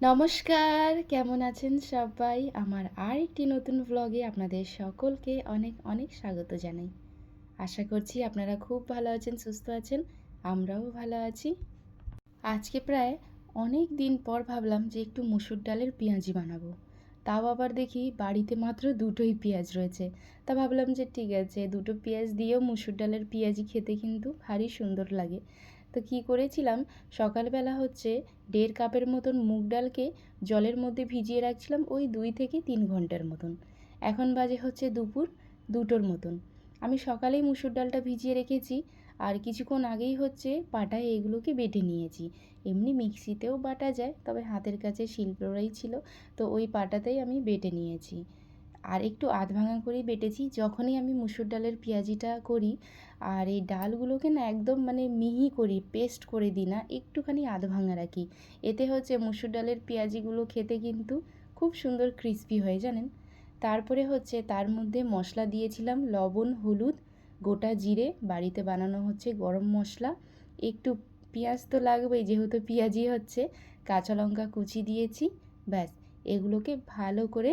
নমস্কার, কেমন আছেন সবাই? আমার আর একটি নতুন ব্লগে আপনাদের সকলকে অনেক অনেক স্বাগত জানাই। আশা করছি আপনারা খুব ভালো আছেন, সুস্থ আছেন, আমরাও ভালো আছি। আজকে প্রায় অনেক দিন পর ভাবলাম যে একটু মুসুর ডালের পেঁয়াজি বানাবো। তাও আবার দেখি বাড়িতে মাত্র দুটোই পেঁয়াজ রয়েছে। তা ভাবলাম যে ঠিক আছে, দুটো পেঁয়াজ দিয়েও মুসুর ডালের পেঁয়াজি খেতে কিন্তু ভারী সুন্দর লাগে। তো কী করেছিলাম? সকালবেলা হচ্ছে দেড় কাপের মতন মুগ ডালকে জলের মধ্যে ভিজিয়ে রাখছিলাম ওই দুই থেকে তিন ঘণ্টার মতন। এখন বাজে হচ্ছে দুপুর দুটোর মতন। আমি সকালেই মুসুর ডালটা ভিজিয়ে রেখেছি, আর কিছুক্ষণ আগেই হচ্ছে পাটায় এগুলোকে বেটে নিয়েছি। এমনি মিক্সিতেও বাটা যায়, তবে হাতের কাছে শিল্পরাই ছিল, তো ওই পাটাতেই আমি বেটে নিয়েছি। আর একটু আধ ভাঙা করেই বেটেছি। যখনই আমি মুসুর ডালের পেঁয়াজিটা করি আর এই ডালগুলোকে না একদম মানে মিহি করি পেস্ট করে দিই না, একটুখানি আধ ভাঙা রাখি। এতে হচ্ছে মুসুর ডালের পেঁয়াজিগুলো খেতে কিন্তু খুব সুন্দর ক্রিস্পি হয়, জানেন? তারপরে হচ্ছে তার মধ্যে মশলা দিয়েছিলাম, লবণ, হলুদ, গোটা জিরে, বাড়িতে বানানো হচ্ছে গরম মশলা, একটু পেঁয়াজ তো লাগবেই, যেহেতু পেঁয়াজি হচ্ছে, কাঁচা লঙ্কা কুচি দিয়েছি, ব্যাস, এগুলোকে ভালো করে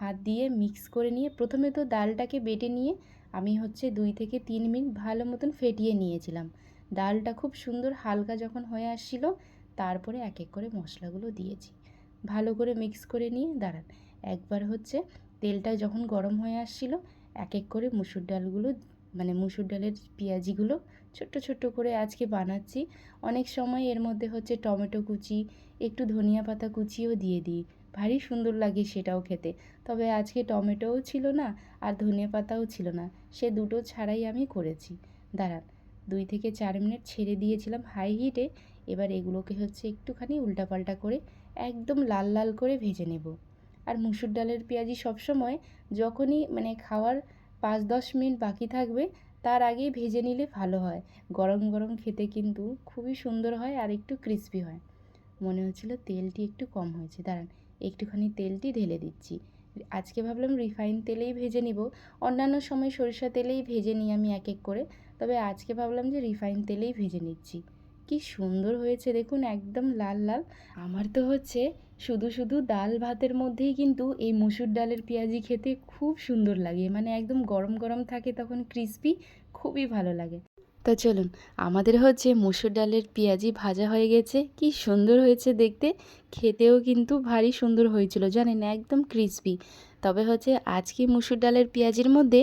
হাত দিয়ে মিক্স করে নিয়ে প্রথমে তো ডালটাকে বেটে নিয়ে আমি হচ্ছে দুই থেকে তিন মিনিট ভালো মতন ফেটিয়ে নিয়েছিলাম। ডালটা খুব সুন্দর হালকা যখন হয়ে আসছিল, তারপরে এক এক করে মশলাগুলো দিয়েছি। ভালো করে মিক্স করে নিয়ে দাঁড়ান, একবার হচ্ছে তেলটা যখন গরম হয়ে আসছিল, এক এক করে মুসুর ডালগুলো মানে মুসুর ডালের পেঁয়াজিগুলো ছোট্ট ছোট্ট করে আজকে বানাচ্ছি। অনেক সময় এর মধ্যে হচ্ছে টমেটো কুচি, একটু ধনিয়া পাতা কুচিও দিয়ে দিই। ভারী সুন্দর লাগে সেটাও খেতে। তবে আজকে টমেটোও ছিল না আর ধনিয়া পাতাও ছিল না। সে দুটো ছাড়াই আমি করেছি। দাঁড়ান, দুই থেকে চার মিনিট ছেড়ে দিয়েছিলাম হাই হিটে। এবার এগুলোকে হচ্ছে একটুখানি উল্টাপাল্টা করে একদম লাল লাল করে ভেজে নেব। আর মুসুর ডালের পেঁয়াজি সবসময় যখনই মানে খাওয়ার পাঁচ দশ মিনিট বাকি থাকবে, তার আগেই ভেজে নিলে ভালো হয়। গরম গরম খেতে কিন্তু খুবই সুন্দর হয় আর একটু ক্রিস্পি হয়। মনে হচ্ছিল তেলটি একটু কম হয়েছে। দাঁড়ান, একটুখানি তেলটি ঢেলে দিচ্ছি। আজকে ভাবলাম রিফাইন তেলেই ভেজে নিব। অন্যান্য সময় সরিষা তেলেই ভেজে নিই আমি এক এক করে। তবে আজকে ভাবলাম যে রিফাইন তেলেই ভেজে নিচ্ছি। কি সুন্দর হয়েছে, দেখুন, একদম লাল লাল। আমার তো হচ্ছে শুধু শুধু ডাল ভাতের মধ্যেই কিন্তু এই মুসুর ডালের পেঁয়াজি খেতে খুব সুন্দর লাগে। মানে একদম গরম গরম থাকে, তখন ক্রিস্পি খুবই ভালো লাগে। তো চলুন, আমাদের হচ্ছে মুসুর ডালের পেঁয়াজি ভাজা হয়ে গেছে। কি সুন্দর হয়েছে দেখতে। খেতেও কিন্তু ভারী সুন্দর হয়েছিল, জানেন, একদম ক্রিসপি তবে হচ্ছে আজকে মুসুর ডালের পেঁয়াজির মধ্যে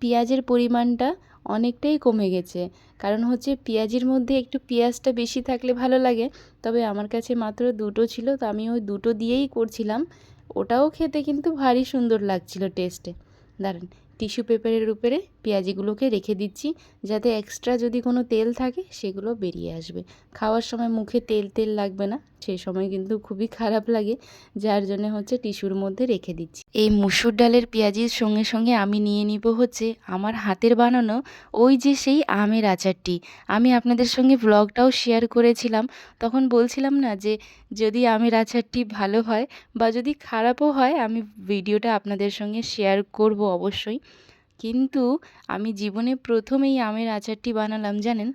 পেঁয়াজের পরিমাণটা অনেকটাই কমে গেছে। কারণ হচ্ছে পেঁয়াজির মধ্যে একটু পেঁয়াজটা বেশি থাকলে ভালো লাগে। তবে আমার কাছে মাত্র দুটো ছিল, তো আমি ওই দুটো দিয়েই করছিলাম। ওটাও খেতে কিন্তু ভারী সুন্দর লাগছিল টেস্টে দাঁড়ান টিস্যু পেপারের উপরে পেঁয়াজিগুলোকে রেখে দিচ্ছি, যাতে এক্সট্রা যদি কোনো তেল থাকে, সেগুলো বেরিয়ে আসবে। খাওয়ার সময় মুখে তেল তেল লাগবে না। সেই সময় কিন্তু খুবই খারাপ লাগে, যার জন্য হচ্ছে টিস্যুর মধ্যে রেখে দিচ্ছি। এই মুসুর ডালের পেঁয়াজির সঙ্গে সঙ্গে আমি নিয়ে নিব হচ্ছে আমার হাতের বানানো ওই যে সেই আমের আচারটি। আমি আপনাদের সঙ্গে ব্লগটাও শেয়ার করেছিলাম, তখন বলছিলাম না যে যদি আমের আচারটি ভালো হয় বা যদি খারাপও হয় আমি ভিডিওটা আপনাদের সঙ্গে শেয়ার করব অবশ্যই। কিন্তু আমি জীবনে প্রথম এই আমের আচারটি বানালাম, জানেন?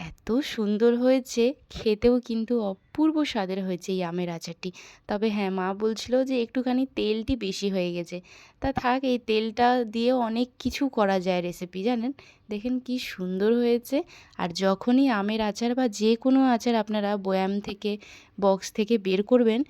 এত সুন্দর হয়েছে, খেতেও কিন্তু অপূর্ব স্বাদের হয়েছে এই আমের আচারটি। তবে হ্যাঁ মা বলছিল যে একটুখানি তেলটি বেশি হয়ে গেছে। তা থাক, এই তেলটা দিয়েও অনেক কিছু করা যায় রেসিপি জানেন? দেখেন কি সুন্দর হয়েছে। আর যখনই আমের আচার বা যে কোনো আচার আপনারা বয়াম থেকে বক্স থেকে বের করবেন,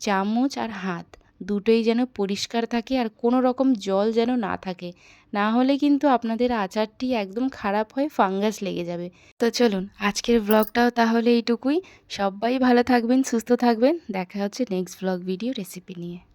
চামচ আর হাত। দুটোই যেন পরিষ্কার থাকে আর কোনো রকম জল যেন না থাকে। না হলে কিন্তু আপনাদের আচারটি একদম খারাপ হয়ে ফাঙ্গাস লেগে যাবে। তো চলুন, আজকের ব্লগটাও তাহলে এইটুকুই। সবাই ভালো থাকবেন, সুস্থ থাকবেন। দেখা হচ্ছে নেক্সট ব্লগ ভিডিও রেসিপি নিয়ে।